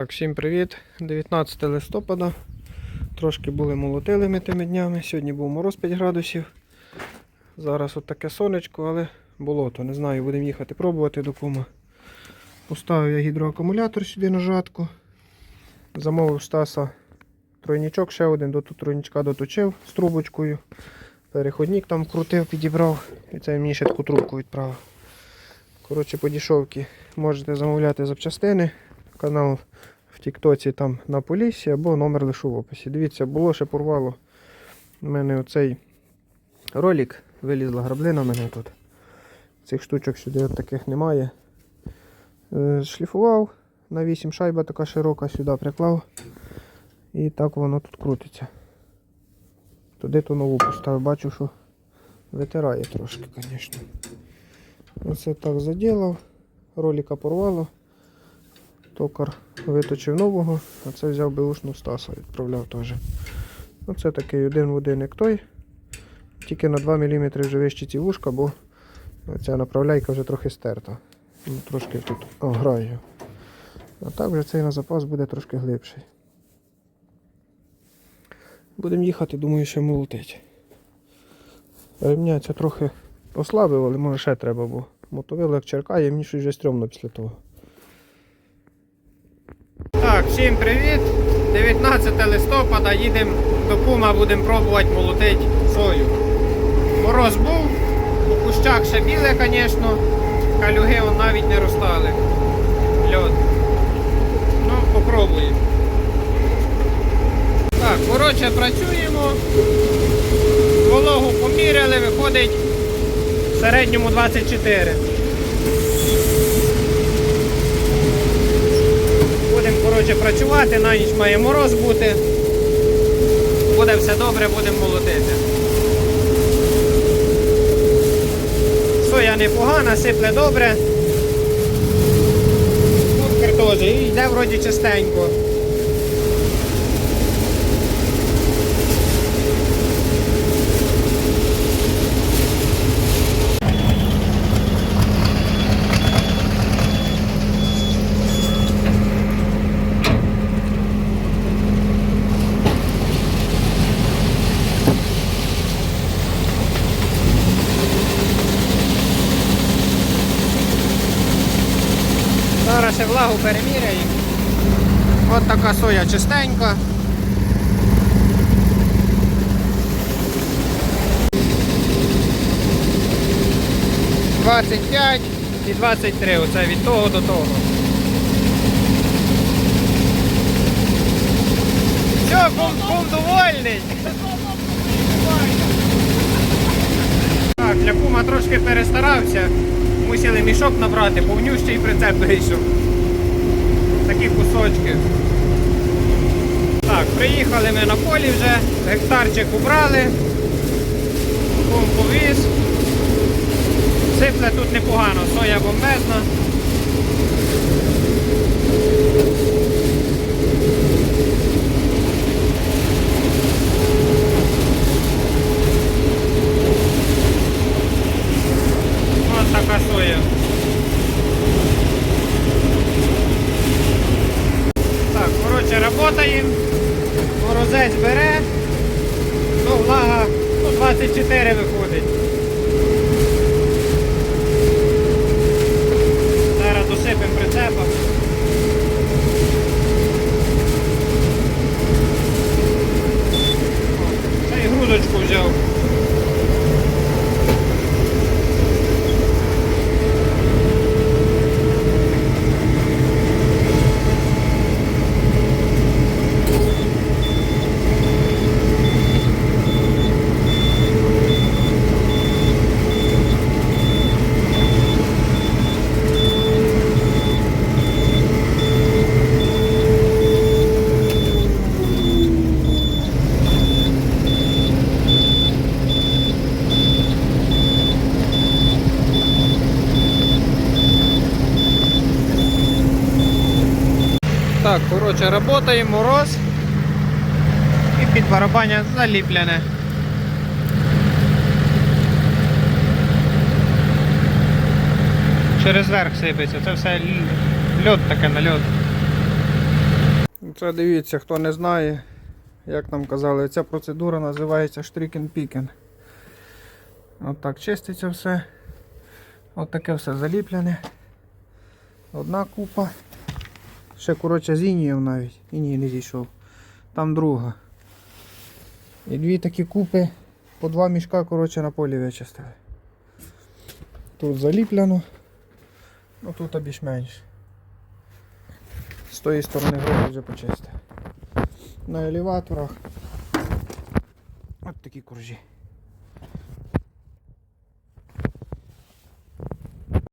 Так, всім привіт. 19 листопада. Трошки були молотилими тими днями. Сьогодні був мороз 5 градусів. Зараз от таке сонечко, але болото. Не знаю, будемо їхати пробувати до кума. Поставив я гідроакумулятор сюди на жатку. Замовив Стаса тройнічок, ще один до тройнічка доточив з трубочкою. Переходник там крутив, підібрав. І це мені ще таку трубку відправив. Коротше, по дішовці можете замовляти запчастини. Канал в Тіктоці там на Поліссі або номер лишу в описі. Дивіться, було ще порвало. У мене оцей ролик, вилізла граблина в мене тут. Цих штучок сюди таких немає. Е, Шліфував на 8 шайба така широка, сюди приклав. І так воно тут крутиться. Туди ту нову поставив, бачу, що витирає трошки, звісно. Оце так заділав, ролика порвало. Токар виточив нового, а це взяв беушну Стаса, відправляв теж. Оце такий один в один, як той. Тільки на 2 мм вже вищі ці вушка, бо ця направляйка вже трохи стерта. Ну, Трошки тут о, граю. А так вже цей на запас буде трошки глибший. Будемо їхати, думаю, ще молотить. Ремня це трохи ослабив, але може ще треба, бо мотовило як черкає, мені щось вже стрьомно після того. Так, всім привіт! 19 листопада їдемо до кума, будемо пробувати молотити сою. Мороз був, у кущах ще біле, звісно, калюги навіть не розтали. Льод. Ну, попробуємо. Так, коротше, працюємо. Вологу поміряли, виходить в середньому 24. Будемо працювати, на ніч має мороз бути. Буде все добре, будемо молотити. Соя непогана, сипле добре. Буркер теж і йде вроді частенько. Зараз влагу переміряємо. От така соя чистенька. Двадцять п'ять і 23, оце від того до того. Все, кум, кум довольний. Так, для кума трошки перестарався. Мусили мішок набрати, повнющий прицеп вийшов. Такі кусочки. Так, приїхали ми на полі вже, гектарчик убрали, кум повіз. Сипле тут непогано, соя бомбезна. Ось така соя. Так, коротше, работаємо. Морозець бере. Ну, влага ну, 24 виходить. Зараз досипемо прицепом. Та й грудочку взяв. Так, коротше, работаємо, мороз. І під барабаня заліплене. Через верх сипеться, це все л- льод таке на льод. Це дивіться, хто не знає, як нам казали, ця процедура називається штрікен-пікен. Так чиститься все. От таке все заліплене. Одна купа. Ще коротше з інієм навіть. Іній не зійшов. Там друга. І дві такі купи по два мішка коротше, на полі вичистили. Тут заліплено. Ну тут більш-менш. З тої сторони гроші вже почистив. На елеваторах. От такі коржі.